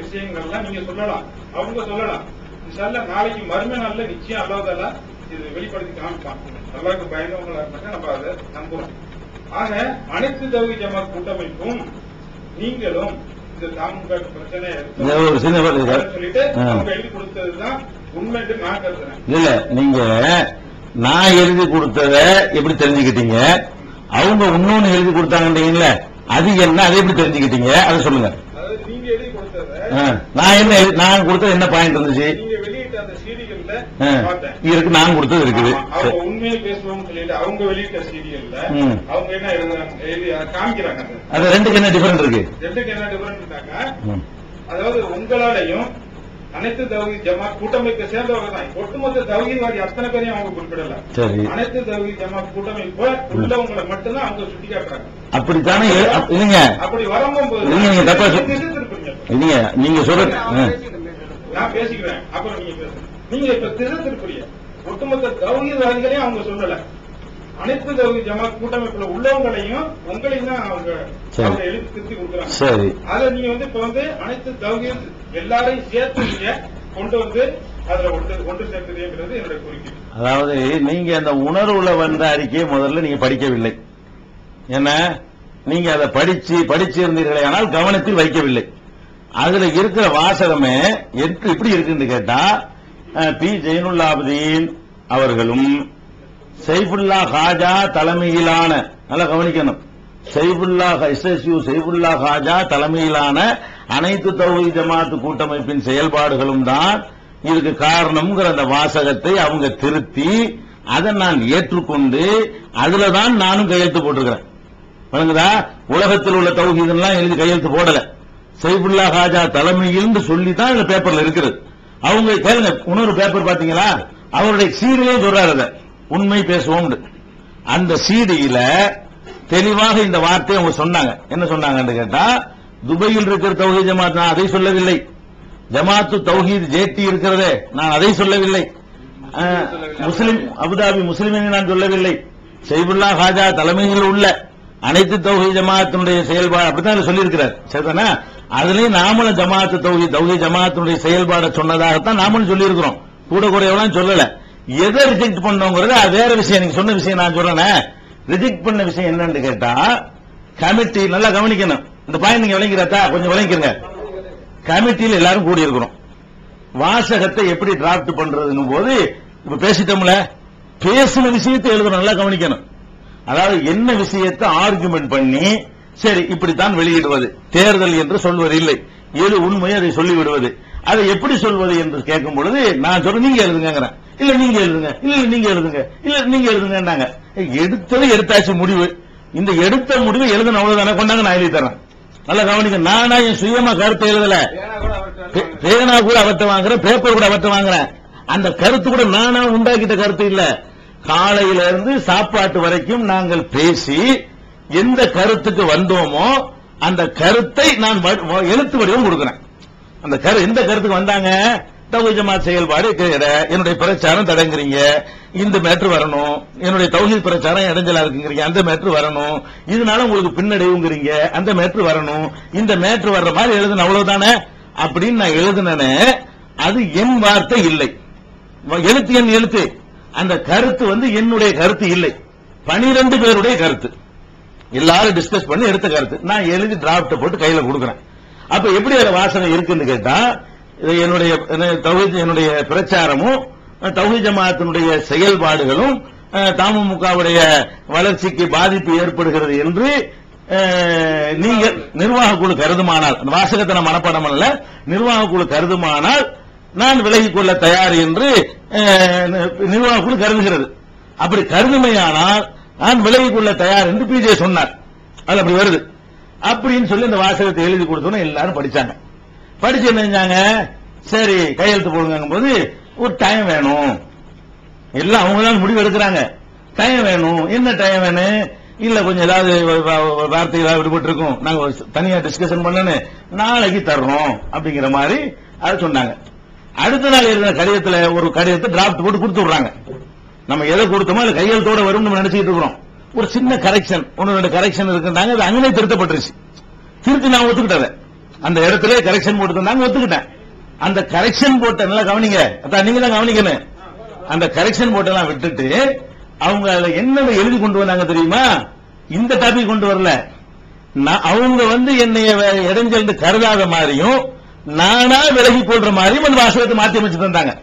விஷயங்கள்லாம் நீங்க சொல்லலாம். அவங்க சொல்லலாம். இன்ஷால்லா நாளைக்கு மறுமை நாள்ல நிச்சயம் அல்லாஹ் இது வெளிப்படுத்தி காமிப்பான். அல்லாஹ்க்கு பயந்தவங்களா இருந்தாங்க நம்ம அதை நம்புறோம். ஆக அனைத்து தகுதி ஜமாத் கூட்டமைப்பும் நீங்களும் இந்த தாமுக பிரச்சனை. சொல்லிட்டு. அவங்க எழுதி கொடுத்ததுதான் உண்மை என்று நான் கருதுறேன். இல்ல நீங்க நான் எழுதி கொடுத்தத எப்படி தெரிஞ்சுக்கிட்டீங்க? அவங்க இன்னொன்னு எழுதி கொடுத்தாங்கன்றீங்கல்ல அது என்ன அதை எப்படி தெரிஞ்சுக்கிட்டீங்க? அதை சொல்லுங்க அதாவது நீங்க எழுதி கொடுத்தத ஆ, நான் என்ன நான் கொடுத்தது என்ன பாயிண்ட் இருந்துச்சு இருக்கு நான் கொடுத்தது இருக்குது. உண்மையை பேசுவோம்னு சொல்லிட்டு அவங்க வெளியிட்ட சீரியல்ல. அவங்க என்ன காமிக்கிறாங்க அதை. ரெண்டுக்கு என்ன டிஃபரெண்ட் இருக்கு? ரெண்டுக்கு என்ன டிஃபரெண்ட்னாக்கா ம். அதாவது உங்களாலையும் அனைத்து தௌஹி ஜமாத் கூட்டமைப்பை சேர்ந்தவங்க தான். ஒட்டுமொத்த தௌஹிவாதி அத்தனை பேரையும் அவங்க குறிப்பிடல. அனைத்து தௌஹி ஜமாத் கூட்டமைப்பு உள்ளவங்களை மட்டும்தான் அவங்க சுட்டி காட்டுறாங்க அப்படித்தானே இல்லைங்க. அப்படி வரும்போது இல்லைங்க, நீங்க தப்பா நீங்க சொல்றது ஆ. நான் பேசிக்கிறேன். அப்புறம் நீங்க நீங்க இப்ப திசை திருப்புறீங்க ஒட்டுமொத்த தௌஹிவாதிகளையும் அவங்க சொல்லல. அனைத்து தௌஹி ஜமாத் கூட்டமைப்புல உள்ளவங்களையும் உங்களையும் தான் அவங்க எழுதி திருத்தி கொடுக்குறாங்க. சரி. அத நீங்க வந்து இப்ப வந்து அனைத்து தௌஹீத் எல்லாரையும் சேர்த்து நீங்க கொண்டு வந்து அதுல அதாவது நீங்க அந்த உணர்வுல வந்த அறிக்கையை முதல்ல நீங்க படிக்கவில்லை. என்ன? நீங்க அதை படிச்சு படிச்சிருந்தீர்களே ஆனால் கவனத்தில் வைக்கவில்லை. அதுல இருக்கிற வாசகமே எட்டு எப்படி இருக்குன்னு கேட்டா பி. ஜெயினுல்லாபுதீன் அவர்களும் சைஃபுல்லா ஹாஜா தலைமையிலான நல்லா கவனிக்கணும். சைஃபுல்லா எஸ்எஸ்யூ சைஃபுல்லா ஹாஜா தலைமையிலான அனைத்து தௌஹி ஜமாத்து கூட்டமைப்பின் செயல்பாடுகளும் தான் இதுக்கு காரணம்ங்கிற அந்த வாசகத்தை அவங்க திருத்தி அதை நான் ஏற்றுக்கொண்டு அதுல தான் நானும் கையெழுத்து போட்டிருக்கிறேன். வழங்குதா உலகத்தில் உள்ள தௌஹீதெல்லாம் எழுதி கையெழுத்து போடல. சைபுல்லா ஹாஜா தலைமையில் சொல்லி தான் இந்த பேப்பர்ல இருக்கிறது. அவங்க கேளுங்க இன்னொரு பேப்பர் பாத்தீங்களா அவருடைய சீடிலே சொல்றாரு அதை. உண்மை பேசுவோம் அந்த சீடியில தெளிவாக இந்த வார்த்தையை அவங்க சொன்னாங்க. என்ன சொன்னாங்கன்னு கேட்டா துபையில் இருக்கிற தௌஹீத் ஜமாத் நான் அதை சொல்லவில்லை. ஜமாத்து தௌஹீத் ஜேத்தி இருக்கிறதே நான் அதை சொல்லவில்லை. முஸ்லிம் அபுதாபி முஸ்லிமினை நான் சொல்லவில்லை. சைபுல்லா ஹாஜா தலைமையில் உள்ள அனைத்து தௌஹி ஜமாத்தினுடைய செயல்பாடு அப்படித்தான் சொல்லியிருக்கிறார். சரிதானா? அதுலயும் நாமளும் ஜமாத்து தௌஹி தௌஹி ஜமாத்தினுடைய செயல்பாடை சொன்னதாகத்தான் நாமளும் சொல்லியிருக்கிறோம். கூட கூடயெல்லாம் சொல்லல. எதை ரிஜெக்ட் பண்ணோங்கிறது வேற விஷயம். நீங்க சொன்ன விஷயம் நான் சொல்றேன். ரிஜெக்ட் பண்ண விஷயம் என்னன்னு கேட்டா கமிட்டி நல்லா கவனிக்கணும். இந்த பாயிண்ட் நீங்க விளங்கிறதா கொஞ்சம் விளங்கிருங்க. கமிட்டியில் எல்லாரும் கூடி இருக்கிறோம் வாசகத்தை எப்படி டிராப்ட் பண்றதுன்னு போது இப்ப பேசிட்டோம்ல. பேசின விஷயத்தை எழுதணும். நல்லா கவனிக்கணும். அதாவது என்ன விஷயத்தை ஆர்குமெண்ட் பண்ணி சரி இப்படித்தான் வெளியிடுவது. தேர்தல் என்று சொல்வது இல்லை எது உண்மை அதை சொல்லிவிடுவது. அதை எப்படி சொல்வது என்று கேட்கும் பொழுது நான் சொல்ல நீங்க எழுதுங்க இல்ல நீங்க எழுதுங்க. இல்ல நீங்க எழுதுங்க. இல்ல நீங்க எழுதுங்கன்னாங்க. எடுத்தது எடுத்தாச்சு முடிவு. இந்த எடுத்த முடிவு எழுதணும் அவ்வளவுதானே கொண்டாங்க நான் எழுதி தரேன். நல்லா கவனிக்க நானா என் சுயமா கருத்தை எழுதல. பே- பேனா கூட அவற்றை வாங்குறேன் பேப்பர் கூட அவற்றை வாங்குறேன். அந்த கருத்து கூட நானா உண்டாக்கிட்ட கருத்து இல்ல. காலையில இருந்து சாப்பாட்டு வரைக்கும் நாங்கள் பேசி எந்த கருத்துக்கு வந்தோமோ அந்த கருத்தை நான் எழுத்து வடிவம் கொடுக்கிறேன். அந்த கரு எந்த கருத்துக்கு வந்தாங்க? தௌஹீத் ஜமாத் செயல்பாடு என்னுடைய பிரச்சாரம் தடங்குறீங்க இந்த மேட்ரு வரணும் என்னுடைய தௌஹீத் பிரச்சாரம் இடைஞ்சலா இருக்குங்கிறீங்க அந்த மேட்ரு வரணும் இதனால உங்களுக்கு பின்னடைவுங்கிறீங்க அந்த மேட்ரு வரணும் இந்த மேட்ரு வர்ற மாதிரி எழுதுன அவ்வளவுதானே? அப்படின்னு நான் எழுதுனேனே அது என் வார்த்தை இல்லை. எழுத்து என் எழுத்து. அந்த கருத்து வந்து என்னுடைய கருத்து இல்லை. பனிரெண்டு பேருடைய கருத்து. எல்லாரும் டிஸ்கஸ் பண்ணி எடுத்த கருத்து. நான் எழுதி டிராப்ட போட்டு கையில கொடுக்குறேன். அப்ப எப்படி அந்த வாசனை இருக்குன்னு கேட்டா என்னுடைய என்னுடைய பிரச்சாரமும் தௌஹி ஜமாத்தினுடைய செயல்பாடுகளும் தமுகவுடைய வளர்ச்சிக்கு பாதிப்பு ஏற்படுகிறது என்று நீங்க நிர்வாக குழு கருதுமானால் அந்த வாசகத்தை நான் மனப்பாடம் அல்ல நிர்வாக குழு கருதுமானால் நான் விலகிக் கொள்ள தயார் என்று நிர்வாக குழு கருதுகிறது. அப்படி கருதுமையானால் நான் விலகிக் கொள்ள தயார் என்று பிஜே சொன்னார். அது அப்படி வருது. அப்படின்னு சொல்லி இந்த வாசகத்தை எழுதி கொடுத்தோன்னு எல்லாரும் படிச்சாங்க. படிச்சு என்ன செஞ்சாங்க? சரி கையெழுத்து போடுங்க போது ஒரு டைம் வேணும். எல்லாம் அவங்க தான் முடிவு எடுக்கிறாங்க. டைம் வேணும். என்ன டைம் வேணும்? இல்ல கொஞ்சம் ஏதாவது வார்த்தை ஏதாவது விடுபட்டு இருக்கும் நாங்க தனியா டிஸ்கஷன் பண்ணனு நாளைக்கு தர்றோம் அப்படிங்கிற மாதிரி அதை சொன்னாங்க. அடுத்த நாள் இருந்த கடிதத்துல ஒரு கடிதத்தை டிராப்ட் போட்டு கொடுத்து விடுறாங்க. நம்ம எதை கொடுத்தோமோ அது கையெழுத்தோட வரும் நம்ம நினைச்சிட்டு இருக்கிறோம். ஒரு சின்ன கரெக்ஷன் ஒன்னு ரெண்டு கரெக்ஷன் இருக்குன்றாங்க அது அங்கனே திருத்தப்பட்டுருச்சு. திருத்தி நான் ஒத்துக்கிட்டேன் அந்த இடத்துல கரெக்ஷன் போட்டுருந்தாங்க ஒத்துக்கிட்டேன். அந்த கரெக்ஷன் போட்ட நல்லா கவனிங்க. அதான் நீங்க தான் கவனிக்கணும். அந்த கரெக்ஷன் போட்டெல்லாம் விட்டுட்டு அவங்க அதுல என்ன எழுதி கொண்டு வந்தாங்க தெரியுமா? இந்த டாபிக் கொண்டு வரல. நான் அவங்க வந்து என்னைய வே- இடைஞ்சல் கருதாத மாதிரியும் நானா விலகி கொள்ற மாதிரியும் அந்த வாசகத்தை மாத்தி அமைச்சு தந்தாங்க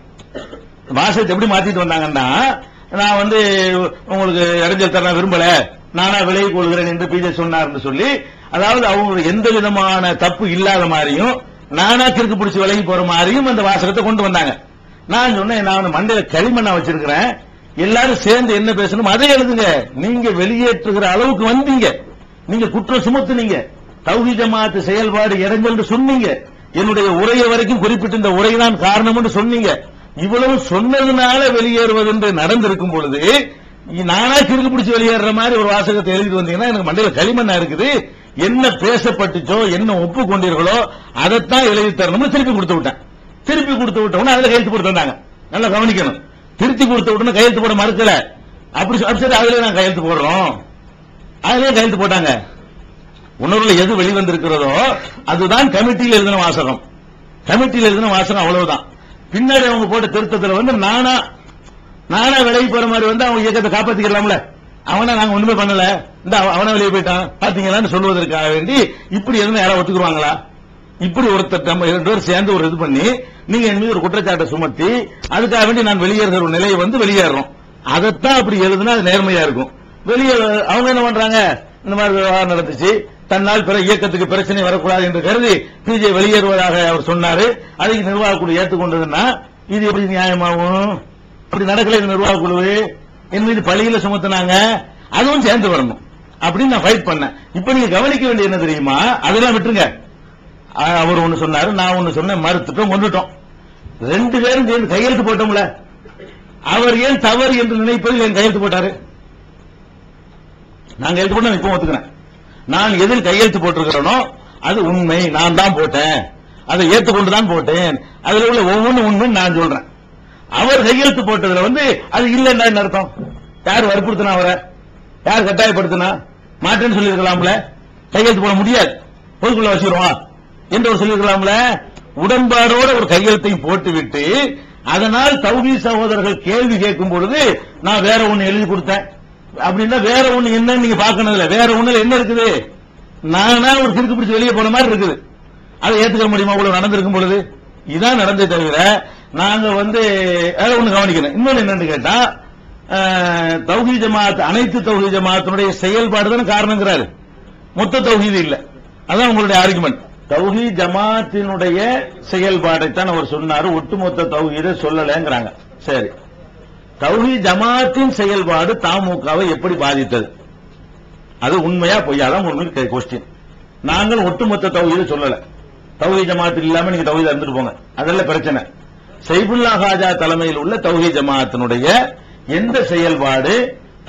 வாசகத்தை எப்படி மாத்திட்டு வந்தாங்கன்னா நான் வந்து உங்களுக்கு இடைஞ்சல் தர விரும்பல. நானா விலகி கொள்கிறேன் என்று பிஜே சொன்னார்னு சொல்லி அதாவது அவங்க எந்த விதமான தப்பு இல்லாத மாதிரியும் நானா திருக்கு பிடிச்சி விலகி போற மாதிரியும் அந்த வாசகத்தை கொண்டு வந்தாங்க. நான் சொன்னேன் நான் வந்து மண்டையில களிமண்ணா வச்சிருக்கிறேன். எல்லாரும் சேர்ந்து என்ன பேசணும் அதை எழுதுங்க. நீங்க வெளியேற்றுகிற அளவுக்கு வந்தீங்க. நீங்க குற்றம் சுமத்துனீங்க. தௌஹி செயல்பாடு இறங்கல் சொன்னீங்க. என்னுடைய உரையை வரைக்கும் குறிப்பிட்ட இந்த உரை தான் காரணம்னு சொன்னீங்க. இவ்வளவு சொன்னதுனால வெளியேறுவது என்று நடந்திருக்கும் பொழுது நானா கிறுக்கு பிடிச்சி வெளியேற மாதிரி ஒரு வாசகத்தை எழுதிட்டு வந்தீங்கன்னா எனக்கு மண்டையில களிமண்ணா இருக்குது. என்ன பேசப்பட்டுச்சோ என்ன ஒப்பு கொண்டீர்களோ அதைத்தான் எழுதி தரணும்னு திருப்பி கொடுத்து விட்டேன். திருப்பி கொடுத்து விட்டோம்னா அதுல கையெழுத்து போட்டு தந்தாங்க. நல்லா கவனிக்கணும். திருத்தி கொடுத்து உடனே கையெழுத்து போட மறுக்கல. அப்படி அப்படி சரி அதுல நான் கையெழுத்து போடுறோம். அதுலயே கையெழுத்து போட்டாங்க. உணர்வுல எது வெளிவந்திருக்கிறதோ அதுதான் கமிட்டியில் எழுதின வாசகம். கமிட்டியில் எழுதின வாசகம் அவ்வளவுதான். பின்னாடி அவங்க போட்ட திருத்தத்தில் வந்து நானா நானா விலகி போற மாதிரி வந்து அவங்க இயக்கத்தை காப்பாத்திக்கலாம்ல. அவனை நாங்க ஒண்ணுமே பண்ணல. இந்த அவ- வெளியே போயிட்டான். பாத்தீங்களான்னு சொல்வதற்காக வேண்டி இப்படி எதுவும் யாராவது ஒத்துக்குருவாங்களா? இப்படி ஒருத்தர் நம்ம ரெண்டு பேரும் சேர்ந்து ஒரு இது பண்ணி நீங்க என் மீது ஒரு குற்றச்சாட்டை சுமத்தி அதுக்காக வேண்டி நான் வெளியேறுகிற ஒரு நிலையை வந்து வெளியேறோம் அதைத்தான் அப்படி எழுதுனா அது நேர்மையா இருக்கும். வெளியே அவங்க என்ன பண்றாங்க? இந்த மாதிரி விவகாரம் நடந்துச்சு. தன்னால் பிற இயக்கத்துக்கு பிரச்சனை வரக்கூடாது என்று கருதி பிஜே வெளியேறுவதாக அவர் சொன்னாரு. அதை நிர்வாக குழு ஏற்றுக்கொண்டதுன்னா இது எப்படி நியாயமாகும்? அப்படி நடக்கல இந்த நிர்வாக குழு. என் மீது பழியில சுமத்துனாங்க. அதுவும் சேர்ந்து வரணும். அப்படின்னு நான் ஃபைட் பண்ணேன். இப்ப நீங்க கவனிக்க வேண்டிய என்ன தெரியுமா? அதெல்லாம் விட்டுருங்க. அவர் ஒண்ணு சொன்னாரு நான் ஒண்ணு சொன்னேன் மறுத்துட்டோம் கொண்டுட்டோம். ரெண்டு பேரும் சேர்ந்து கையெழுத்து போட்டோம்ல. அவர் ஏன் தவறு என்று நினைப்பதில் என் கையெழுத்து போட்டாரு? நான் கையெழுத்து போட்டு இப்போ ஒத்துக்கிறேன். நான் எதில் கையெழுத்து போட்டிருக்கிறேனோ அது உண்மை நான் தான் போட்டேன். அதை ஏற்றுக்கொண்டு தான் போட்டேன். அதுல உள்ள ஒவ்வொன்றும் உண்மைன்னு நான் சொல்றேன். அவர் கையெழுத்து போட்டதுல வந்து அது இல்லைன்னா என்ன அர்த்தம்? யார் வற்புறுத்தினா அவரை? யார் கட்டாயப்படுத்தினா? மாட்டேன்னு சொல்லியிருக்கலாம்ல? கையெழுத்து போட முடியாது. பொதுக்குள்ள வச்சிருவான் என்று சொல்லியிருக்கலாம்ல? உடன்பாடோட ஒரு கையெழுத்தையும் போட்டுவிட்டு அதனால் தௌஹீ சகோதரர்கள் கேள்வி கேட்கும் பொழுது நான் வேற ஒன்னு எழுதி கொடுத்தேன். அப்படின்னா வேற ஒண்ணு என்னன்னு நீங்க பாக்கணும் இல்ல வேற ஒண்ணுல என்ன இருக்குது? நானா ஒரு சிறுக்கு பிடிச்சு வெளியே போன மாதிரி இருக்குது. அதை ஏத்துக்க முடியுமா? இவ்வளவு நடந்திருக்கும் பொழுது? இதான் நடந்தே தவிர நாங்க வந்து வேற ஒண்ணு கவனிக்கணும். இன்னொன்னு என்னன்னு கேட்டா தௌஹி ஜமாத் அனைத்து தௌஹி ஜமாத்தினுடைய செயல்பாடு தான் காரணங்கிறாரு. மொத்த தௌஹீது இல்ல. அதான் உங்களுடைய ஆர்குமெண்ட் தௌஹீ ஜமாத்தினுடைய செயல்பாடைத்தான் அவர் சொன்னாரு. ஒட்டுமொத்த தௌஹீதை சொல்லலைங்கிறாங்க. சரி. தௌஹி ஜமாத்தின் செயல்பாடு தமுகவை எப்படி பாதித்தது? அது உண்மையா பொய்யாதான் உண்மை கொஸ்டின் நாங்கள் ஒட்டுமொத்த தௌஹீதை சொல்லல. தௌஹி ஜமாத்து இல்லாம நீங்க தௌஹீதா இருந்துட்டு போங்க. அதெல்லாம் பிரச்சனை. சைபுல்லா ஹாஜா தலைமையில் உள்ள தௌஹி ஜமாத்தினுடைய எந்த செயல்பாடு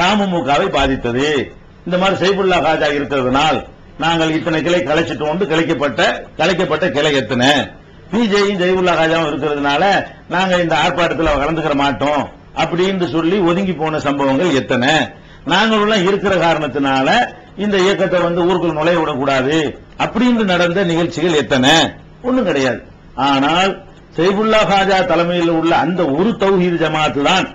தமுகவை பாதித்தது? இந்த மாதிரி சைபுல்லா ஹாஜா இருக்கிறதுனால் நாங்கள் இத்தனை கிளை கலைச்சிட்டோம் கலைக்கப்பட்ட கலைக்கப்பட்ட கிளை எத்தனை? பிஜேயும் ஜெய்புல்லா ஹாஜாவும் இருக்கிறதுனால நாங்க இந்த ஆர்ப்பாட்டத்தில் கலந்துக்கிற மாட்டோம். அப்படின்னு சொல்லி ஒதுங்கி போன சம்பவங்கள் எத்தனை? நாங்களும் இருக்கிற காரணத்தினால இந்த இயக்கத்தை வந்து ஊருக்குள் நுழைய விடக்கூடாது அப்படின்னு நடந்த நிகழ்ச்சிகள் எத்தனை? ஒன்றும் கிடையாது. ஆனால் சைபுல்லா ஹாஜா தலைமையில் உள்ள அந்த ஒரு தௌஹீது ஜமாத்து தான்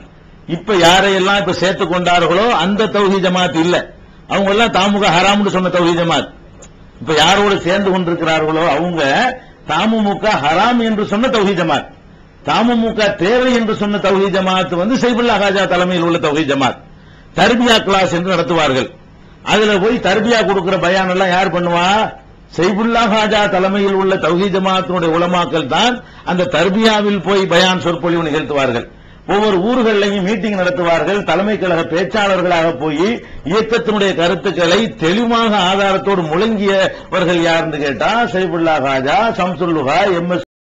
இப்ப யாரையெல்லாம் இப்ப சேர்த்து கொண்டார்களோ அந்த தௌஹீத் ஜமாத் இல்ல. அவங்க எல்லாம் தாமுக ஹராம்னு சொன்ன தௌஹீத் ஜமாத். இப்ப யாரோடு சேர்ந்து கொண்டிருக்கிறார்களோ அவங்க தாமுமுக ஹராம் என்று சொன்ன தௌஹீத் ஜமாத். தாமுமுக தேவை என்று சொன்ன தௌஹி ஜமாத் வந்து சைபுல்லா ஹாஜா தலைமையில் உள்ள தௌஹி ஜமாத் தர்பியா கிளாஸ் என்று நடத்துவார்கள். அதுல போய் தர்பியா கொடுக்கிற பயான் எல்லாம் யார் பண்ணுவா? சைபுல்லா ஹாஜா தலைமையில் உள்ள தௌஹி ஜமாத்தினுடைய உலமாக்கள் தான் அந்த தர்பியாவில் போய் பயான் சொற்பொழிவு நிகழ்த்துவார்கள். ஒவ்வொரு ஊர்களையும் மீட்டிங் நடத்துவார்கள். தலைமை கழக பேச்சாளர்களாக போய் இயக்கத்தினுடைய கருத்துக்களை தெளிவாக ஆதாரத்தோடு முழங்கியவர்கள் யாருன்னு கேட்டா சைபுல்லா ஹாஜா சம்சுல்லுஹா எம் எஸ்